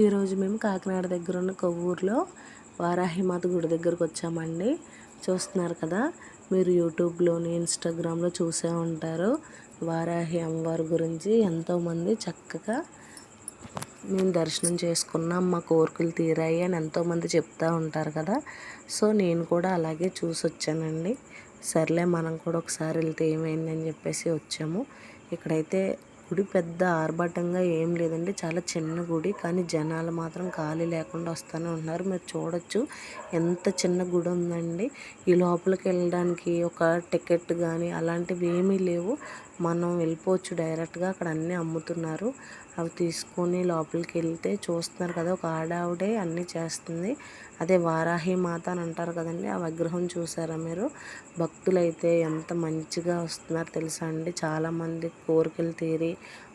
ఈరోజు మేము కాకినాడ దగ్గర ఉన్న కొవ్వూరులో వారాహిమాత గుడి దగ్గరకు వచ్చామండి. చూస్తున్నారు కదా మీరు యూట్యూబ్లోని ఇన్స్టాగ్రామ్లో చూసే ఉంటారు. వారాహి అమ్మవారి గురించి ఎంతోమంది చక్కగా మేము దర్శనం చేసుకున్నాం మా కోరికలు తీరాయి అని ఎంతోమంది చెప్తూ ఉంటారు కదా. సో నేను కూడా అలాగే చూసి వచ్చానండి సర్లే మనం కూడా ఒకసారి వెళ్తే ఏమైంది అని చెప్పేసి వచ్చాము. ఇక్కడైతే గుడి పెద్ద ఆర్భాటంగా ఏం లేదండి. చాలా చిన్న గుడి. కానీ జనాలు మాత్రం ఖాళీ లేకుండా వస్తూనే ఉన్నారు. మీరు చూడొచ్చు ఎంత చిన్న గుడి ఉందండి. ఈ లోపలికి వెళ్ళడానికి ఒక టికెట్ కానీ అలాంటివి ఏమీ లేవు. మనం వెళ్ళిపోవచ్చు డైరెక్ట్గా. అక్కడ అన్నీ అమ్ముతున్నారు. అవి తీసుకొని లోపలికి వెళ్తే చూస్తున్నారు కదా ఒక ఆడావిడే అన్నీ చేస్తుంది. అదే వారాహి మాత అని అంటారు కదండి ఆ విగ్రహం చూసారా మీరు? భక్తులైతే ఎంత మంచిగా వస్తున్నారు తెలుసా అండి. చాలామంది కోరికలు తీరి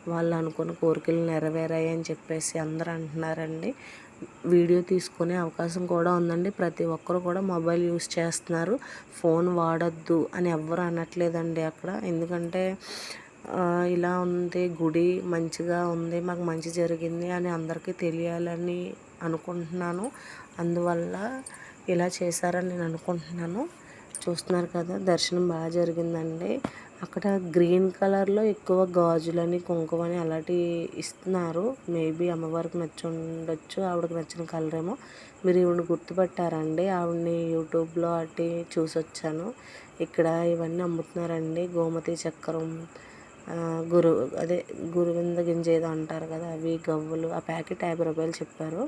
వాళ్ళు అనుకున్న కోరికలు నెరవేరాయి అని చెప్పేసి అందరూ అంటున్నారండి. వీడియో తీసుకునే అవకాశం కూడా ఉందండి. ప్రతి ఒక్కరు కూడా మొబైల్ యూస్ చేస్తున్నారు. ఫోన్ వాడద్దు అని ఎవ్వరు అనట్లేదండి అక్కడ. ఎందుకంటే ఇలా ఉంది గుడి మంచిగా ఉంది మాకు మంచి జరిగింది అని అందరికీ తెలియాలని అనుకుంటున్నాను. అందువల్ల ఇలా చేశారని నేను అనుకుంటున్నాను. చూస్తున్నారు కదా దర్శనం బాగా జరిగిందండి. అక్కడ గ్రీన్ కలర్లో ఎక్కువ గాజులని కుంకుమని అలాంటి ఇస్తున్నారు. మేబీ అమ్మవారికి నచ్చి ఉండొచ్చు ఆవిడకి నచ్చిన కలర్ ఏమో. మీరు ఈవిడ గుర్తుపట్టారండి ఆవిడని యూట్యూబ్లో అట్టి చూసి వచ్చాను ఇక్కడ ఇవన్నీ అమ్ముతున్నారండి గోమతి చక్రం గురు అదే గురువింద గింజ ఏదో అంటారు కదా అవి గవ్వలు ఆ ప్యాకెట్ యాభై రూపాయలు చెప్పారు.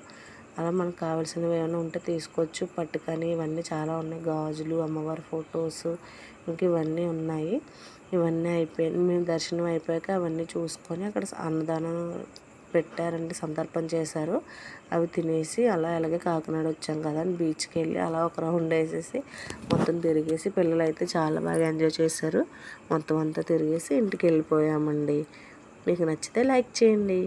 అలా మనకు కావాల్సినవి ఏమైనా ఉంటే తీసుకోవచ్చు. పట్టుకని ఇవన్నీ చాలా ఉన్నాయి. గాజులు అమ్మవారి ఫొటోస్ ఇంక ఇవన్నీ ఉన్నాయి. ఇవన్నీ అయిపోయి మేము దర్శనం అయిపోయాక అవన్నీ చూసుకొని అక్కడ అన్నదానం పెట్టారండి సందర్పణ చేశారు. అవి తినేసి అలా అలాగే కాకినాడ వచ్చాం కదా అని బీచ్కి వెళ్ళి అలా ఒక రౌండ్ వేసేసి మొత్తం తిరిగేసి పిల్లలు అయితే చాలా బాగా ఎంజాయ్ చేశారు. మొత్తం అంతా తిరిగేసి ఇంటికి వెళ్ళిపోయామండి మీకు నచ్చితే లైక్ చేయండి.